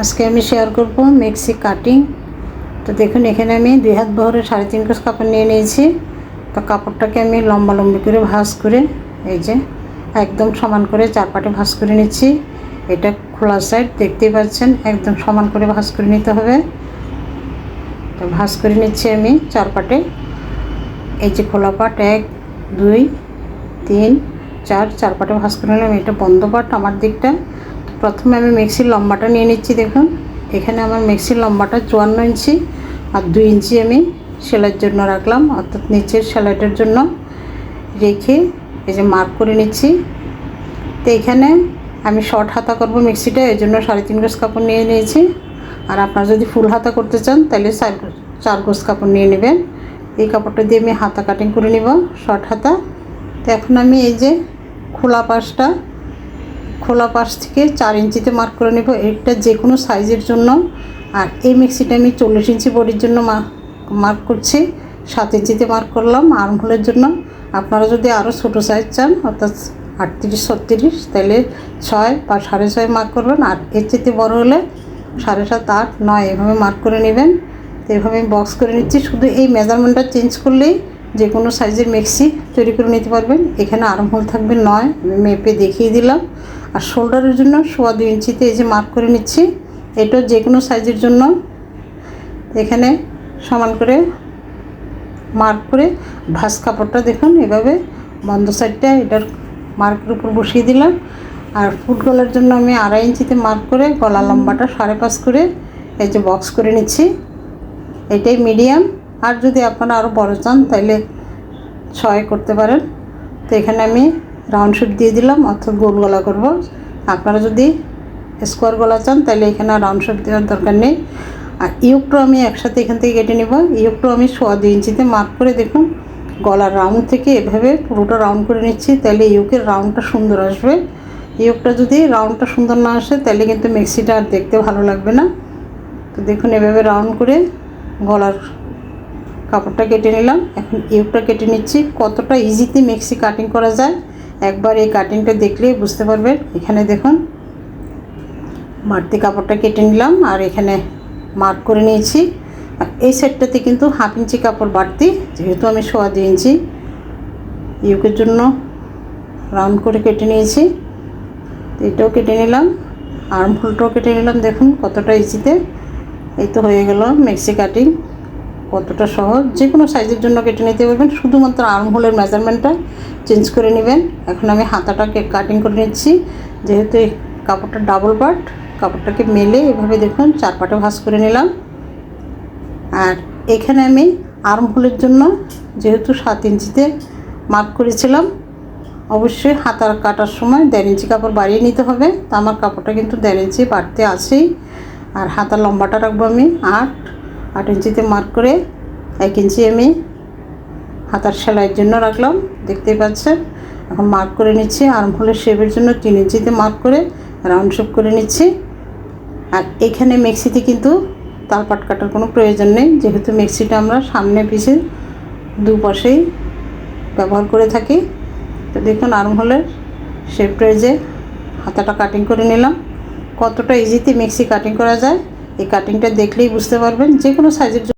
আজকে আমি শেয়ার করব মেক্সি কাটিং তো দেখুন, এখানে আমি দুই হাত বহরে সাড়ে তিন কোষ কাপড় নিয়ে নিয়েছি। তো কাপড়টাকে আমি লম্বা লম্বি করে ভাঁজ করে, এই যে, একদম সমান করে চার পাটে ভাঁজ করে নিচ্ছি। এটা খোলা সাইড দেখতেই পাচ্ছেন, একদম সমান করে ভাঁজ করে নিতে হবে। তো ভাঁজ করে নিচ্ছি আমি চার পাটে এই যে খোলা পাট, এক, দুই, তিন, চার চার পাটে ভাঁজ করে নিলাম। এটা বন্ধ পাট আমার দিকটা। প্রথমে আমি মিক্সির লম্বাটা নিয়ে নিচ্ছি, দেখুন। এখানে আমার মিক্সির লম্বাটা চুয়ান্ন ইঞ্চি আর দুই ইঞ্চি আমি সেলাইয়ের জন্য রাখলাম। অর্থাৎ নিচের সেলাইটার জন্য রেখে এই যে মার্ক করে নিচ্ছি। তো এখানে আমি শর্ট হাতা করব মিক্সিটা এই জন্য সাড়ে তিন গোজ কাপড় নিয়ে নিয়েছি। আর আপনারা যদি ফুল হাতা করতে চান, তাহলে চার চার কাপড় নিয়ে নেবেন। এই কাপড়টা দিয়ে আমি হাতা কাটিং করে নিব, শর্ট হাতা। তো এখন আমি এই যে খোলা পাশটা খোলা পাশ থেকে চার ইঞ্চিতে মার্ক করে নেব। এটা যে কোনো সাইজের জন্য। আর এই মিক্সিটা আমি চল্লিশ ইঞ্চি বডির জন্য মার্ক করছি। সাত ইঞ্চিতে মার্ক করলাম আর্মহোলের জন্য। আপনারা যদি আরও ছোটো সাইজ চান, অর্থাৎ আটত্রিশ, ছত্রিশ, তাহলে ছয় বা সাড়ে ছয় মার্ক করবেন। আর এর চেয়ে বড় হলে সাড়ে সাত, আট, নয় এভাবে মার্ক করে নেবেন। তো এভাবে বক্স করে নিচ্ছি। শুধু এই মেজারমেন্টটা চেঞ্জ করলেই যে কোনো সাইজের মিক্সি তৈরি করে নিতে পারবেন। এখানে আর্মহোল থাকবে নয়। মেপে দেখিয়ে দিলাম। আর শোল্ডারের জন্য সোয়া দুই ইঞ্চিতে এই যে মার্ক করে নিচ্ছি। এটাও যে কোনো সাইজের জন্য এখানে সমান করে মার্ক করে ভাস কাপড়টা দেখুন, এভাবে বন্ধ সাইডটা এটার মার্কের উপর বসিয়ে দিলাম। আর ফুট গলার জন্য আমি আড়াই ইঞ্চিতে মার্ক করে গলা লম্বাটা সাড়ে পাঁচ করে এই যে বক্স করে নিচ্ছি। এটাই মিডিয়াম। আর যদি আপনারা আরও বড় চান, তাহলে ছয় করতে পারেন। তো এখানে আমি রাউন্ড শেপ দিয়ে দিলাম অর্থাৎ গোল গলা করব। আপনারা যদি স্কোয়ার গলা চান, তাহলে এখানে রাউন্ড শেপ দেওয়ার দরকার নেই। আর ইউকটো আমি একসাথে এখান থেকে কেটে নেব। ইউকটো আমি সোয়া দুই ইঞ্চিতে মার্ক করে দেখুন, গলার রাউন্ড থেকে এভাবে পুরোটা রাউন্ড করে নিচ্ছি, তাহলে ইউকের রাউন্ডটা সুন্দর আসবে। ইউকটা যদি রাউন্ডটা সুন্দর না আসে, তাহলে কিন্তু মেক্সিটা আর দেখতে ভালো লাগবে না। তো দেখুন, এভাবে রাউন্ড করে গলার কাপড়টা কেটে নিলাম। এখন ইউকটা কেটে নিচ্ছি। কতটা ইজিতে মিক্সি কাটিং করা যায় একবার এই কাটিংটা দেখলেই বুঝতে পারবেন। এখানে দেখুন বাড়তি কাপড়টা কেটে নিলাম আর এখানে মার্ক করে নিয়েছি। এই সাইডটাতে কিন্তু হাফ ইঞ্চি কাপড় বাড়তি, যেহেতু আমি সোয়া দুই ইঞ্চি। ইউকের জন্য রাউন্ড করে কেটে নিয়েছি। এটাও কেটে নিলাম আর্ম ফুলটাও কেটে নিলাম। দেখুন কতটা ইজিতে এই তো হয়ে গেল মিক্সি কাটিং কতটা সহজ? যে কোনো সাইজের জন্য কেটে নিতে পারবেন। শুধুমাত্র আর্ম হোলের মেজারমেন্টটা চেঞ্জ করে নেবেন। এখন আমি হাতাটাকে কাটিং করে নিচ্ছি। যেহেতু এই কাপড়টা ডাবল পার্ট কাপড়টাকে মেলে এভাবে দেখুন চার পাটে ভাঁজ করে নিলাম। আর এখানে আমি আর্ম হোলের জন্য যেহেতু সাত ইঞ্চিতে মার্ক করেছিলাম, অবশ্যই হাতার কাটার সময় দেড় ইঞ্চি কাপড় বাড়িয়ে নিতে হবে। তা আমার কাপড়টা কিন্তু দেড় ইঞ্চি বাড়তে আছেই। আর হাতার লম্বাটা রাখব আমি আট। আট ইঞ্চিতে মার্ক করে এক ইঞ্চি আমি হাতার সেলাইয়ের জন্য রাখলাম, দেখতেই পাচ্ছেন। এখন মার্ক করে নিচ্ছি আর্ম হোলের শেপের জন্য তিন ইঞ্চিতে মার্ক করে রাউন্ড শেপ করে নিচ্ছি। আর এখানে মেক্সিতে কিন্তু তালপাট কাটার কোনো প্রয়োজন নেই, যেহেতু মেক্সিটা আমরা সামনে পিছে দুপাশেই ব্যবহার করে থাকি। তো দেখুন আর্ম হোলের শেপটা যে হাতাটা কাটিং করে নিলাম। কতটা ইজিতে মিক্সি কাটিং করা যায়? এই কাটিংটা দেখলেই বুঝতে পারবেন যে কোনো সাইজের